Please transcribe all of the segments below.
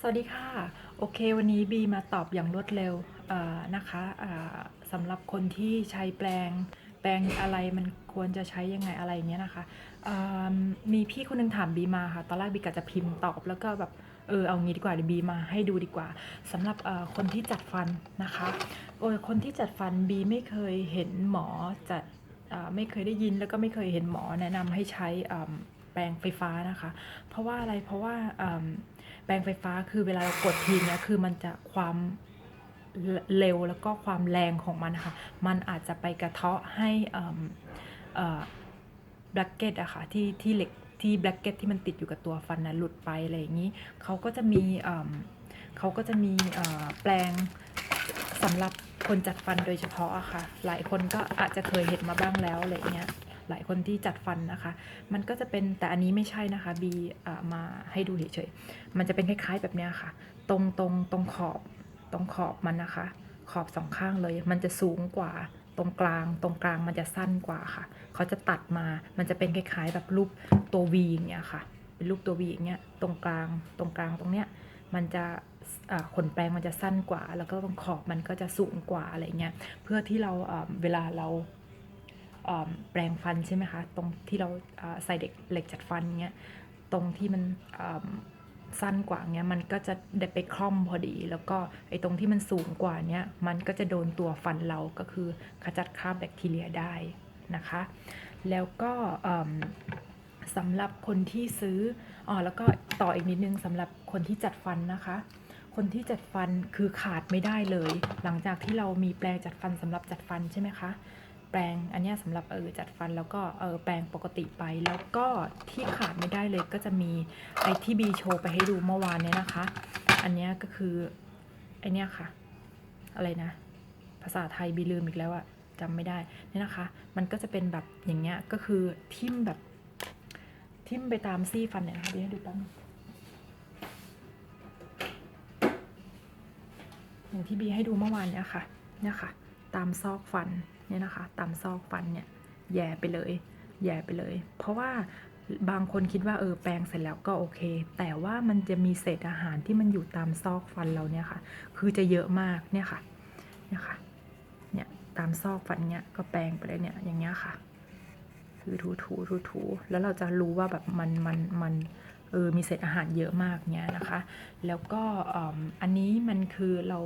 สวัสดีค่ะ โอเค วันนี้บีมาตอบอย่างรวดเร็วนะคะสำหรับคนที่ใช้แปลงแปลงอะไรมันควรจะใช้ยังไงอะไรเนี้ยนะคะมีพี่คนหนึงถามบีมาค่ะ ตอนแรกบีกะจะพิมพ์ตอบแล้วก็แบบเออเอางี้ดีกว่าเดี๋ยวบีมาให้ดูดีกว่าสำหรับคนที่จัดฟันนะคะโอ้ยคนที่จัดฟันบีไม่เคยเห็นหมอจัดไม่เคยได้ยินแล้วก็ไม่เคยเห็นหมอแนะนำให้ใช้แปรงไฟฟ้านะคะ เพราะว่าอะไรเพราะว่า แปรงไฟฟ้าคือเวลาเรากดทีเนี่ยคือมันจะความเร็วแล้วก็ความแรงของมันนะคะมันอาจจะไปกระเทาะให้แบล็กเก็ตอะค่ะที่ที่เหล็กที่แบล็กเก็ตที่มันติดอยู่กับตัวฟันนะหลุดไปอะไรอย่างนี้ เขาก็จะมีเขาก็จะมีแปลงสำหรับคนจัดฟันโดยเฉพาะอะค่ะ หลายคนก็อาจจะเคยเห็นมาบ้างแล้วอะไรอย่างเงี้ย หลายคนที่จัดฟันนะคะ มันก็จะเป็นแต่อันนี้ไม่ใช่นะคะบีมาให้ดูเฉยๆมันจะเป็นคล้ายๆแบบนี้ค่ะ ตรงตรงตรงขอบตรงขอบมันนะคะ ขอบสองข้างเลย มันจะสูงกว่าตรงกลาง ตรงกลางมันจะสั้นกว่าค่ะ เขาจะตัดมา มันจะเป็นคล้ายๆ แบบรูปตัว V อย่างเงี้ยค่ะ เป็นรูปตัว V อย่างเงี้ย ตรงกลาง ตรงกลางตรงเนี้ย มันจะขนแปรงมันจะสั้นกว่า แล้วก็ตรงขอบมันก็จะสูงกว่าอะไรเงี้ย เพื่อที่เราเวลาเรา แปรงฟันใช่ไหมคะ ตรงที่เราใส่เด็กเหล็กจัดฟันเงี้ย ตรงที่มันสั้นกว่าเงี้ยมันก็จะได้ไปคล่อมพอดี แล้วก็ไอ้ตรงที่มันสูงกว่าเนี้ยมันก็จะโดนตัวฟันเราก็คือขจัดคราบแบคทีเรียได้นะคะ แล้วก็สำหรับคนที่ซื้ออ๋อแล้วก็ต่ออีกนิดนึงสำหรับคนที่จัดฟันนะคะ คนที่จัดฟันคือขาดไม่ได้เลย หลังจากที่เรามีแปรงจัดฟันสำหรับจัดฟันใช่ไหมคะ แปรงอันเนี้ยสำหรับเออจัดฟันแล้วก็เออแปรงปกติไป แล้วก็ที่ขาดไม่ได้เลยก็จะมีไอที่บีโชว์ไปให้ดูเมื่อวานเนี้ยนะคะ อันเนี้ยก็คือไอเนี้ยค่ะ อะไรนะ ภาษาไทยบีลืมอีกแล้วอะจำไม่ได้เนี่ยนะคะ มันก็จะเป็นแบบอย่างเงี้ยก็คือทิ่มแบบทิ่มไปตามซี่ฟันเนี่ยนะคะบีให้ดูแป๊บนึงอย่างที่บีให้ดูเมื่อวานเนี่ยค่ะเนี่ยค่ะ ตามซอกฟันเนี่ยนะคะ ตามซอกฟันเนี่ยแย่ไปเลยแย่ไปเลย เพราะว่าบางคนคิดว่าเออแปรงเสร็จแล้วก็โอเค แต่ว่ามันจะมีเศษอาหารที่มันอยู่ตามซอกฟันเราเนี่ยค่ะ คือจะเยอะมากเนี่ยค่ะเนี่ยค่ะเนี่ยตามซอกฟันเนี่ยก็แปรงไปเลยเนี่ยอย่างเงี้ยค่ะ คือถูถูถูถูแล้วเราจะรู้ว่าแบบมันมันมันเออมีเศษอาหารเยอะมากเนี่ยนะคะ แล้วก็อันนี้มันคือเรา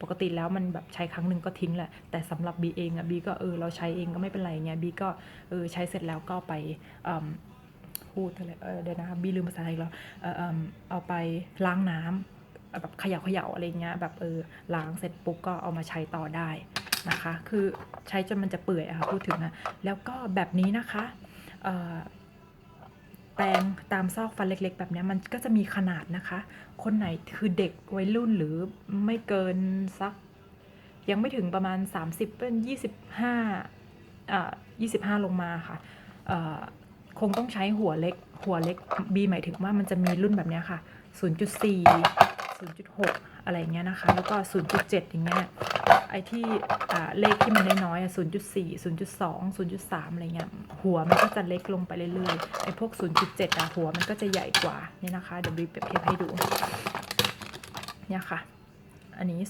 ปกติแล้วมันแบบใช้ครั้งหนึ่งก็ทิ้งแหละ แต่สำหรับบีเองอะบีก็เออเราใช้เองก็ไม่เป็นไรเนี่ยบีก็เออใช้เสร็จแล้วก็ไปพูดอะไรเออเดี๋ยวนะคะบีลืมภาษาไทยแล้วเออเอาไปล้างน้ำแบบเขย่าเขย่าอะไรเงี้ยแบบเออล้างเสร็จปุ๊บก็เอามาใช้ต่อได้นะคะ คือใช้จนมันจะเปื่อยอะค่ะพูดถึงนะแล้วก็แบบนี้นะคะเออ แปรงตามซอกฟันเล็กๆ แบบนี้มันก็จะมีขนาดนะคะ คนไหนคือเด็กวัยรุ่นหรือไม่เกินสัก ยังไม่ถึงประมาณ 30 เป็น 25อ่า25 ลงมาค่ะคงต้องใช้หัวเล็ก หัวเล็กบีหมายถึงว่ามันจะมีรุ่นแบบนี้ยค่ะ 0.4 0.6 อะไรเงี้ยนะคะ แล้วก็ 0.7 อย่างเงี้ยไอ้ที่เลขที่มันน้อยๆอะ0.4 0.2 0.3 อะไรเงี้ยหัวมันก็จะเล็กลงไปเรื่อยๆไอ้พวก 0.7อะหัวมันก็จะใหญ่กว่านี่นะคะเดี๋ยวบีเปรียบเทียบให้ดูเนี่ยค่ะ อันนี้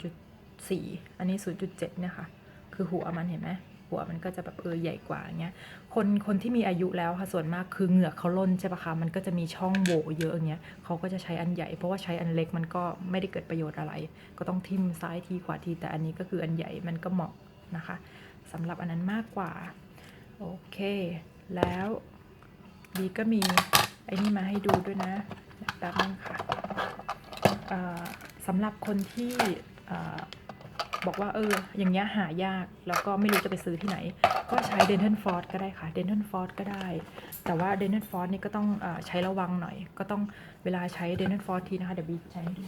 0.0.4 อันนี้ 0.7 เนี่ยค่ะ คือหัวมันเห็นไหม หัวมันก็จะแบบเออใหญ่กว่าเงี้ยคนคนที่มีอายุแล้วค่ะส่วนมากคือเหงือกเขาล่นใช่ปะคะมันก็จะมีช่องโหว่เยอะอย่างเงี้ยเขาก็จะใช้อันใหญ่ เพราะว่าใช้อันเล็กมันก็ไม่ได้เกิดประโยชน์อะไร ก็ต้องทิ่มซ้ายทีขวาทีแต่อันนี้ก็คืออันใหญ่มันก็เหมาะนะคะสำหรับอันนั้นมากกว่าโอเค แล้วบีก็มีไอ้นี่มาให้ดูด้วยนะแป๊บนึงค่ะสำหรับคนที่ บอกว่าเออ อย่างเงี้ยหายากแล้วก็ไม่รู้จะไปซื้อที่ไหน ก็ใช้ Dental f o r ก็ได้ค่ะ Dental f o r ก็ได้ แต่ว่า Dental f o r นี่ก็ต้องอใช้ระวังหน่อย ก็ต้องเวลาใช้ Dental f o r ทีนะคะเดี๋ยวบีใช้ให้ดู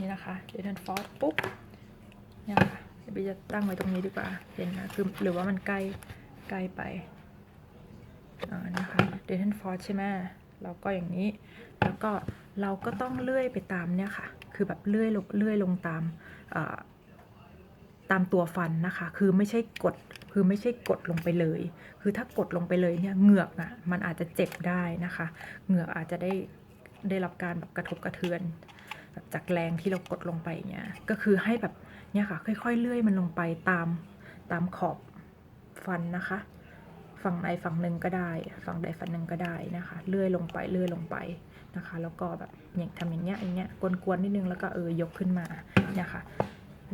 นี่นะคะ Dental f o r ปุ๊บเนี่ยค่ะเดี๋ยวบีจะตั้งไว้ตรงนี้ดีกว่าเห็นนะคือหรือว่ามันใกล้ใกล้ไปอ่านะคะเดนเทนฟอร์ใช่ไหมแล้วก็อย่างนี้แล้วก็ เราก็ต้องเลื่อยไปตามเนี่ยค่ะ คือแบบเลื่อยลงเลื่อยลงตามตามตัวฟันนะคะ คือไม่ใช่กด คือไม่ใช่กดลงไปเลย คือถ้ากดลงไปเลยเนี่ยเหงือกอะมันอาจจะเจ็บได้นะคะ เหงือกอาจจะได้ได้รับการแบบกระทบกระเทือนแบบจากแรงที่เรากดลงไปเนี่ย ก็คือให้แบบเนี่ยค่ะ ค่อยๆเลื่อยมันลงไปตามตามขอบฟันนะคะ ฝั่งใดฝั่งหนึ่งก็ได้ ฝั่งใดฝั่งหนึ่งก็ได้นะคะ เลื่อยลงไปเลื่อยลงไปนะคะ แล้วก็แบบอย่างทำอย่างเงี้ยอย่างเงี้ยกวนๆนิดนึงแล้วก็เออยกขึ้นมาเนี่ยค่ะ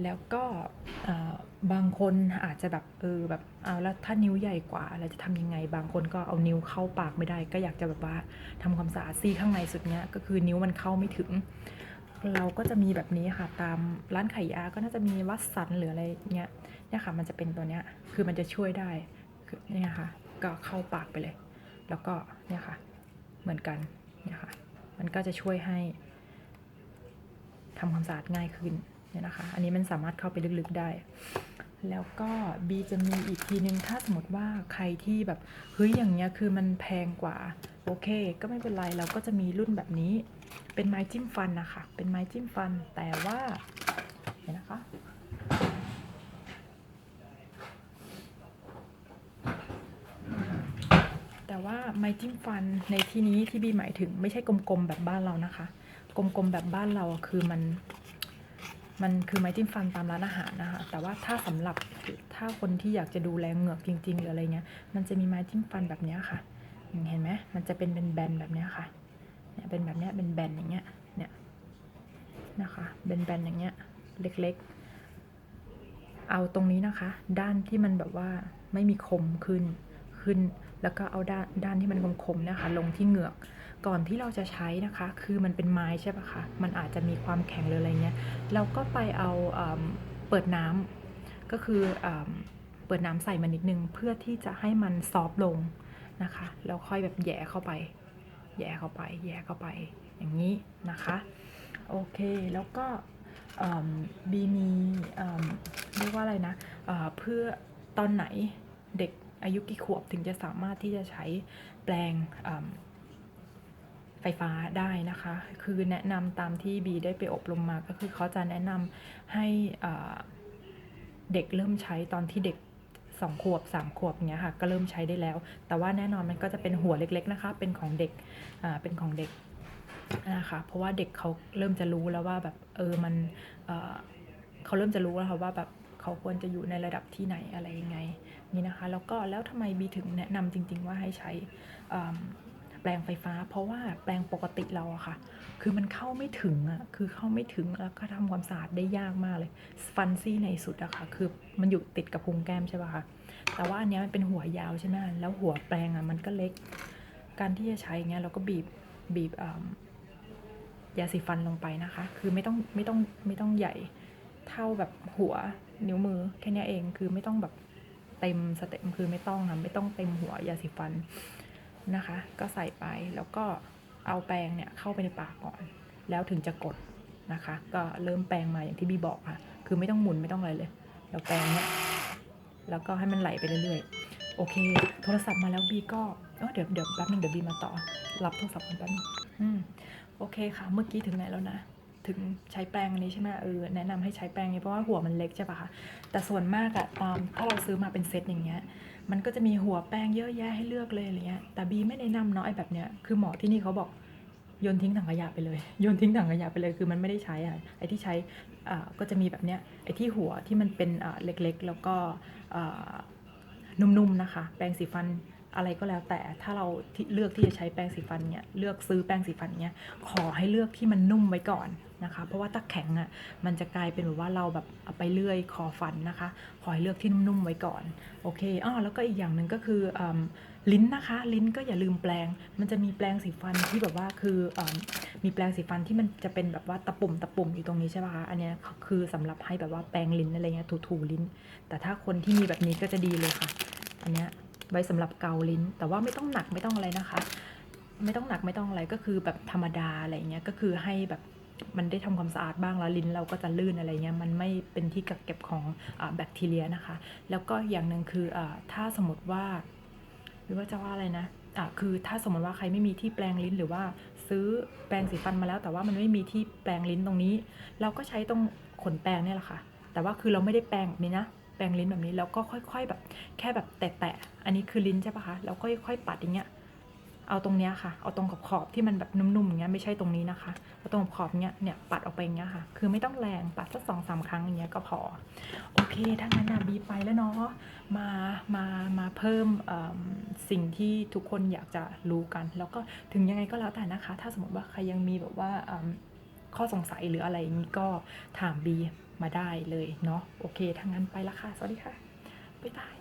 แล้วก็บางคนอาจจะแบบเออแบบเอาแล้วถ้านิ้วใหญ่กว่าเราจะทำยังไง บางคนก็เอานิ้วเข้าปากไม่ได้ ก็อยากจะแบบว่าทำความสะอาดซี่ข้างในสุดเนี้ยก็คือนิ้วมันเข้าไม่ถึง เราก็จะมีแบบนี้ค่ะตามร้านขายยาก็น่าจะมีวัดสันหรืออะไรเงี้ยเนี่ยค่ะมันจะเป็นตัวเนี้ยคือมันจะช่วยได้ เนี่ยค่ะก็เข้าปากไปเลย แล้วก็เนี่ยค่ะเหมือนกันเนี่ยค่ะมันก็จะช่วยให้ทำความสะอาดง่ายขึ้นเนี่ยนะคะ อันนี้มันสามารถเข้าไปลึกๆได้ แล้วก็บีจะมีอีกทีนึง ถ้าสมมติว่าใครที่แบบเฮ้ยอย่างเงี้ยคือมันแพงกว่า โอเค ก็ไม่เป็นไรเราก็จะมีรุ่นแบบนี้ เป็นไม้จิ้มฟันนะคะ เป็นไม้จิ้มฟันแต่ว่าเห็นนะคะ แต่ ว่าไม้จิ้มฟันในที่นี้ที่บีหมายถึงไม่ใช่กลมๆแบบบ้านเรานะคะ กลมๆแบบบ้านเราคือมัน มันคือไม้จิ้มฟันตามร้านอาหารนะคะ แต่ว่าถ้าสำหรับถ้าคนที่อยากจะดูแลเหงือกจริง ๆ หรืออะไรเงี้ย มันจะมีไม้จิ้มฟันแบบนี้ค่ะ เห็นไหมมันจะเป็นเป็นแบนๆแบบนี้ค่ะ เนี่ยเป็นแบบเนี้ยเป็นแบนอย่างเงี้ย เนี่ยนะคะเป็นแบนอย่างเงี้ยเล็กๆ เอาตรงนี้นะคะ ด้านที่มันแบบว่าไม่มีคมขึ้นขึ้น แล้วก็เอาด้านด้านที่มันคมๆนะคะ ลงที่เหงือก ก่อนที่เราจะใช้นะคะ คือมันเป็นไม้ใช่ปะคะมันอาจจะมีความแข็งหรืออะไรเงี้ยเราก็ไปเอาเอิ่มเปิดน้ำก็คือเอเปิดน้ำใส่มันนิดนึง เพื่อที่จะให้มันซอฟต์ลงนะคะแล้วค่อยแบบแย่เข้าไป แย่เข้าไป แย่เข้าไปอย่างนี้นะคะโอเคแล้วก็บีมีเรียกว่าอะไรนะเเพื่อตอนไหนเด็ก อายุกี่ขวบถึงจะสามารถที่จะใช้แปลงไฟฟ้าได้นะคะ คือแนะนำตามที่บีได้ไปอบรมมาก็คือเขาจะแนะนำให้เด็กเริ่มใช้ตอนที่เด็กสองขวบสามขวบเงี้ยค่ะก็เริ่มใช้ได้แล้ว แต่ว่าแน่นอนมันก็จะเป็นหัวเล็ก ๆนะคะ เป็นของเด็กอ่าเป็นของเด็กนะคะเพราะว่าเด็กเขาเริ่มจะรู้แล้วว่าแบบเออมันเเขาเริ่มจะรู้แล้วค่ะว่าแบบเขาควรจะอยู่ในระดับที่ไหนอะไรยังไง นี่นะคะ แล้วก็แล้วทำไมบีถึงแนะนำจริง ๆ ว่าให้ใช้แปลงไฟฟ้า เพราะว่าแปลงปกติเราอะค่ะ คือมันเข้าไม่ถึงอะคือเข้าไม่ถึงแล้วก็ทำความสะอาดได้ยากมากเลย ฟันซี่ในสุดอะค่ะ คือมันอยู่ติดกับพุงแก้มใช่ป่ะคะแต่ว่าอันนี้มันเป็นหัวยาวใช่ไหมแล้วหัวแปลงอะมันก็เล็ก การที่จะใช้เงี้ยเราก็บีบบีบยาสีฟันลงไปนะคะ คือไม่ต้องไม่ต้องไม่ต้องใหญ่เท่าแบบหัวนิ้วมือแค่นี้เองคือไม่ต้องแบบ เต็มสเต็มคือไม่ต้องค่ะไม่ต้องเต็มหัวยาสีฟันนะคะ ก็ใส่ไปแล้วก็เอาแปรงเนี่ยเข้าไปในปากก่อน แล้วถึงจะกดนะคะ ก็เริ่มแปรงมาอย่างที่บีบอกค่ะ คือไม่ต้องหมุนไม่ต้องอะไรเลยแล้วแปรงเนี่ยแล้วก็ให้มันไหลไปเรื่อยๆ โอเค โทรศัพท์มาแล้วบีก็เออเดี๋ยวเดี๋ยวแป๊บนึงเดี๋ยวบีมาต่อ รับโทรศัพท์กันแป๊บนึงอืมโอเคค่ะ เมื่อกี้ถึงไหนแล้วนะ ถึงใช้แปรงอันนี้ใช่ไหมเออแนะนำให้ใช้แปรงนี้เพราะว่าหัวมันเล็กใช่ปะคะแต่ส่วนมากอะตามถ้าเราซื้อมาเป็นเซตอย่างเงี้ยมันก็จะมีหัวแป้งเยอะแยะให้เลือกเลยอะไรเงี้ยแต่บีไม่แนะนำเนาะไอ้แบบเนี้ยคือหมอที่นี่เขาบอกโยนทิ้งถังขยะไปเลยโยนทิ้งถังขยะไปเลยคือมันไม่ได้ใช้อะไอ้ที่ใช้อ่าก็จะมีแบบเนี้ยไอ้ที่หัวที่มันเป็นอ่าเล็กๆ แล้วก็อ่านุ่มๆนะคะ แปรงสีฟันอะไรก็แล้วแต่ถ้าเราเลือกที่จะใช้แปรงสีฟันเนี่ยเลือกซื้อแปรงสีฟันเนี่ยขอให้เลือกที่มันนุ่มไว้ก่อน นะคะ เพราะว่าถ้าแข็งอะมันจะกลายเป็นแบบว่าเราแบบเอาไปเลื่อยคอฟันนะคะ ขอให้เลือกที่นุ่มๆไว้ก่อน โอเคอ้อแล้วก็อีกอย่างหนึ่งก็คืออลิ้นนะคะ ลิ้นก็อย่าลืมแปลง มันจะมีแปลงสีฟันที่แบบว่าคืออมีแปลงสีฟันที่มันจะเป็นแบบว่าตะปุ่มตะปุ่มอยู่ตรงนี้ใช่ป่ะคะอันเนี้ยคือสำหรับให้แบบว่าแปลงลิ้นอะไรเงี้ยถูๆลิ้น แต่ถ้าคนที่มีแบบนี้ก็จะดีเลยค่ะ อันเนี้ยไว้สำหรับเกาลิ้น แต่ว่าไม่ต้องหนักไม่ต้องอะไรนะคะ ไม่ต้องหนักไม่ต้องอะไรก็คือแบบธรรมดาอะไรเงี้ยก็คือให้แบบ มันได้ทำความสะอาดบ้างแล้วลิ้นเราก็จะลื่นอะไรเงี้ยมันไม่เป็นที่กักเก็บของอแบคทีเรียนะคะ แล้วก็อย่างหนึ่งคืออถ้าสมมติว่า หรือว่าจะว่าอะไรนะอะคือถ้าสมมติว่าใครไม่มีที่แปลงลิ้นหรือว่าซื้อแปรงสีฟันมาแล้ว แต่ว่ามันไม่มีที่แปลงลิ้นตรงนี้ เราก็ใช้ตรงขนแปรงเนี่ยแหละค่ะ แต่ว่าคือเราไม่ได้แปรงแบบนี้นะแปรงลิ้นแบบนี้แล้วก็ค่อย ๆแบบ แค่แบบแตะๆอันนี้คือลิ้นใช่ปะคะแล้วก็ค่อยๆปัดอย่างเงี้ย เอาตรงเนี้ยค่ะ เอาตรงขอบๆที่มันแบบนุ่มๆอย่างเงี้ยไม่ใช่ตรงนี้นะคะ เอาตรงขอบๆเนี้ยเนี่ยปัดออกไปอย่างเงี้ยค่ะ คือไม่ต้องแรงปัดสักสองสามครั้งอย่างเงี้ยก็พอ โอเคถ้างั้นนะบีไปแล้วเนาะ มา มา มาเพิ่มสิ่งที่ทุกคนอยากจะรู้กัน แล้วก็ถึงยังไงก็แล้วแต่นะคะ ถ้าสมมติว่าใครยังมีแบบว่าข้อสงสัยหรืออะไรอย่างนี้ก็ถามบีมาได้เลยเนาะ โอเคถ้างั้นไปละค่ะ สวัสดีค่ะบ๊ายบาย